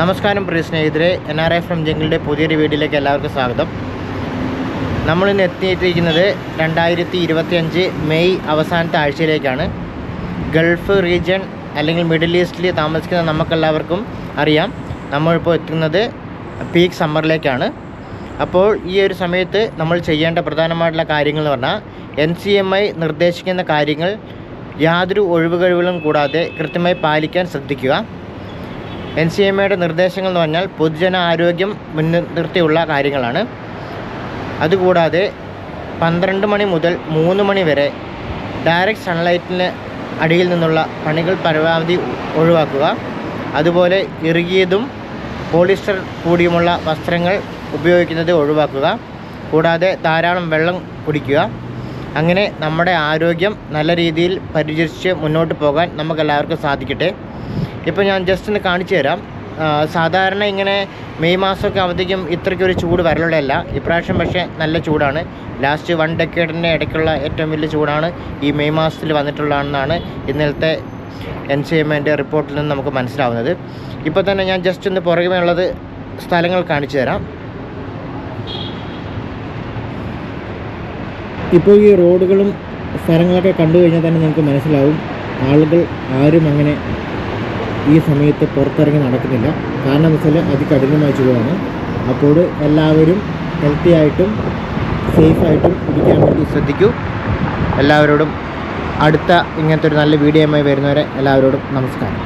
നമസ്കാരം പ്രിയ സ്നേഹിതരെ എൻ ആർ ഐ ഫ്രം ജംഗിളുടെ പുതിയൊരു വീഡിയോയിലേക്ക് എല്ലാവർക്കും സ്വാഗതം. നമ്മളിന്ന് എത്തിയിട്ടിരിക്കുന്നത് രണ്ടായിരത്തി ഇരുപത്തിയഞ്ച് മെയ് അവസാനത്തെ ആഴ്ചയിലേക്കാണ്. ഗൾഫ് റീജിയൻ അല്ലെങ്കിൽ മിഡിൽ ഈസ്റ്റിൽ താമസിക്കുന്ന നമുക്കെല്ലാവർക്കും അറിയാം. നമ്മളിപ്പോൾ എത്തുന്നത് പീക്ക് സമ്മറിലേക്കാണ്. അപ്പോൾ ഈ ഒരു സമയത്ത് നമ്മൾ ചെയ്യേണ്ട പ്രധാനമായിട്ടുള്ള കാര്യങ്ങൾ എന്ന് പറഞ്ഞാൽ എൻ സി എം ഐ നിർദ്ദേശിക്കുന്ന കാര്യങ്ങൾ യാതൊരു ഒഴിവുകഴിവുകളും കൂടാതെ കൃത്യമായി പാലിക്കാൻ ശ്രദ്ധിക്കുക. എൻ സി എം എയുടെ നിർദ്ദേശങ്ങൾ എന്ന് പറഞ്ഞാൽ പൊതുജന ആരോഗ്യം മുൻനിർത്തിയുള്ള കാര്യങ്ങളാണ്. അതുകൂടാതെ പന്ത്രണ്ട് മണി മുതൽ മൂന്ന് മണി വരെ ഡയറക്റ്റ് സൺലൈറ്റിന് അടിയിൽ നിന്നുള്ള പണികൾ പരമാവധി ഒഴിവാക്കുക. അതുപോലെ ഇറുകിയതും പോളിസ്റ്റർ കൂടിയുമുള്ള വസ്ത്രങ്ങൾ ഉപയോഗിക്കുന്നത് ഒഴിവാക്കുക. കൂടാതെ ധാരാളം വെള്ളം കുടിക്കുക. അങ്ങനെ നമ്മുടെ ആരോഗ്യം നല്ല രീതിയിൽ പരിചരിച്ച് മുന്നോട്ട് പോകാൻ നമുക്കെല്ലാവർക്കും സാധിക്കട്ടെ. ഇപ്പോൾ ഞാൻ ജസ്റ്റ് ഒന്ന് കാണിച്ചു തരാം. സാധാരണ ഇങ്ങനെ മെയ് മാസമൊക്കെ അവധിക്കും ഇത്രയ്ക്കൊരു ചൂട് വരലുള്ളതല്ല ഇപ്രാവശ്യം പക്ഷേ നല്ല ചൂടാണ്. ലാസ്റ്റ് വൺ ഡെക്കേഡിന്റെ ഇടയ്ക്കുള്ള ഏറ്റവും വലിയ ചൂടാണ് ഈ മെയ് മാസത്തിൽ വന്നിട്ടുള്ളതെന്നാണ് ഇന്നലത്തെ എൻ സി എം എന്റെ റിപ്പോർട്ടിൽ നിന്ന് നമുക്ക് മനസ്സിലാവുന്നത്. ഇപ്പോൾ തന്നെ ഞാൻ ജസ്റ്റ് ഒന്ന് പുറകെ ഉള്ളത് സ്ഥലങ്ങൾ കാണിച്ചു തരാം. ഇപ്പോൾ ഈ റോഡുകളും സ്ഥലങ്ങളൊക്കെ കണ്ടു കഴിഞ്ഞാൽ തന്നെ നമുക്ക് മനസ്സിലാവും. ആളുകൾ ആരും അങ്ങനെ ഈ സമയത്ത് പുറത്തിറങ്ങി നടക്കുന്നില്ല. കാരണം വെച്ചാൽ അതികഠിനമായ ചൂടാണ് അപ്പോൾ എല്ലാവരും ഹെൽത്തി ആയിട്ടും സേഫായിട്ടും ഇരിക്കാൻ വേണ്ടി ശ്രദ്ധിക്കൂ. എല്ലാവരോടും അടുത്ത ഇങ്ങനത്തെ ഒരു നല്ല വീഡിയോയുമായി വരുന്നവരെ എല്ലാവരോടും നമസ്കാരം.